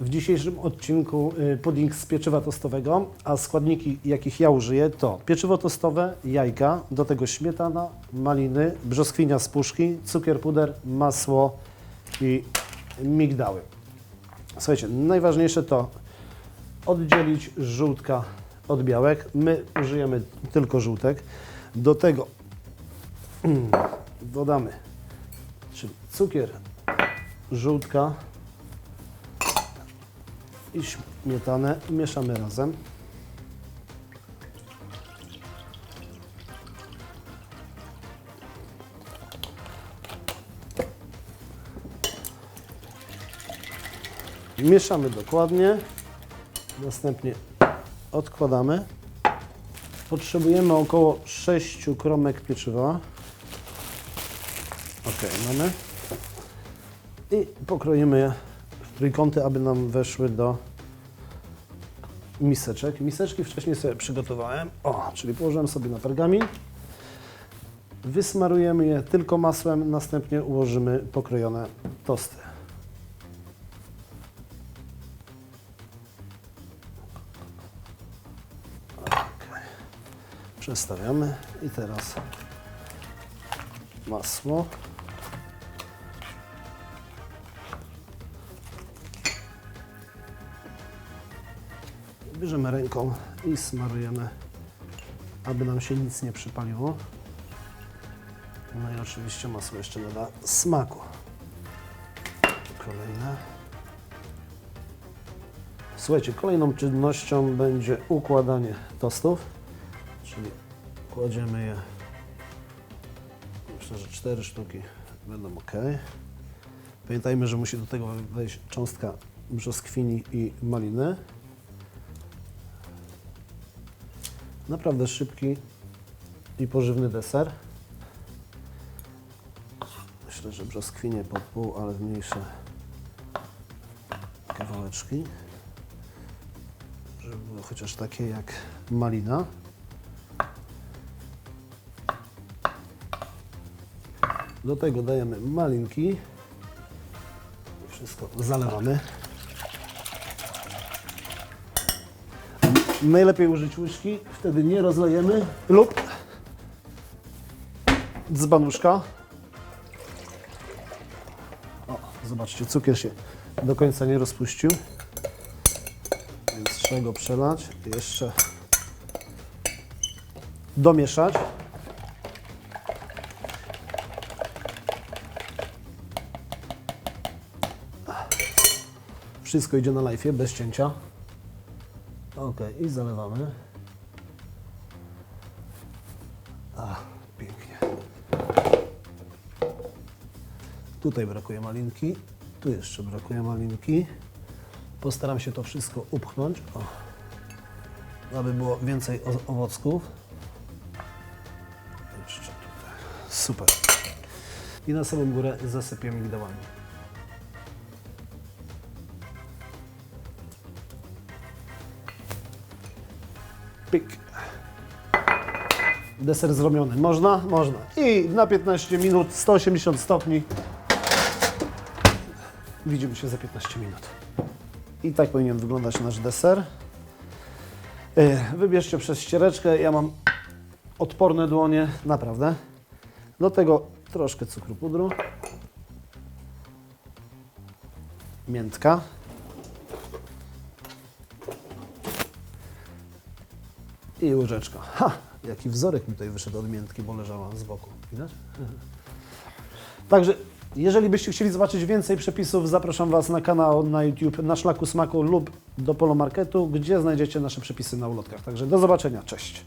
W dzisiejszym odcinku y, pudding z pieczywa tostowego, a składniki, jakich ja użyję, to pieczywo tostowe, jajka, do tego śmietana, maliny, brzoskwinia z puszki, cukier puder, masło i migdały. Słuchajcie, najważniejsze to oddzielić żółtka od białek. My użyjemy tylko żółtek. Do tego dodamy czyli cukier, żółtka i śmietanę. Mieszamy razem. Mieszamy dokładnie. Następnie odkładamy. Potrzebujemy około 6 kromek pieczywa. Ok, mamy. I pokroimy je trójkąty, aby nam weszły do miseczek. Miseczki wcześniej sobie przygotowałem. O, czyli położyłem sobie na pergamin. Wysmarujemy je tylko masłem, następnie ułożymy pokrojone tosty. Przestawiamy i teraz masło. Bierzemy ręką i smarujemy, aby nam się nic nie przypaliło. No i oczywiście masło jeszcze nada smaku. Kolejne. Słuchajcie, kolejną czynnością będzie układanie tostów, czyli kładziemy je Myślę, że cztery sztuki będą ok. Pamiętajmy, że musi do tego wejść cząstka brzoskwini i maliny. Naprawdę szybki i pożywny deser. Myślę, że brzoskwinie po pół, ale w mniejsze kawałeczki. Żeby było chociaż takie jak malina. Do tego dajemy malinki. Wszystko zalewamy. Najlepiej użyć łyżki, wtedy nie rozlejemy lub dzbanuszka. O, zobaczcie, cukier się do końca nie rozpuścił. Więc trzeba go przelać. Jeszcze domieszać. Wszystko idzie na live, bez cięcia. Ok, i zalewamy. A, pięknie. Tutaj brakuje malinki, tu jeszcze brakuje malinki. Postaram się to wszystko upchnąć, o, aby było więcej o- owocków. Jeszcze tutaj. Super. I na samą górę zasypię migdałami. Pyk. Deser zrobiony. Można? Można. I na 15 minut, 180 stopni. Widzimy się za 15 minut. I tak powinien wyglądać nasz deser. E, Wybierzcie przez ściereczkę. Ja mam odporne dłonie, naprawdę. Do tego troszkę cukru pudru. Miętka. I łyżeczka. Ha! Jaki wzorek mi tutaj wyszedł od miętki, bo leżała z boku. Widać? Także, jeżeli byście chcieli zobaczyć więcej przepisów, zapraszam Was na kanał na YouTube Na Szlaku Smaku lub do Polomarketu, gdzie znajdziecie nasze przepisy na ulotkach. Także do zobaczenia. Cześć!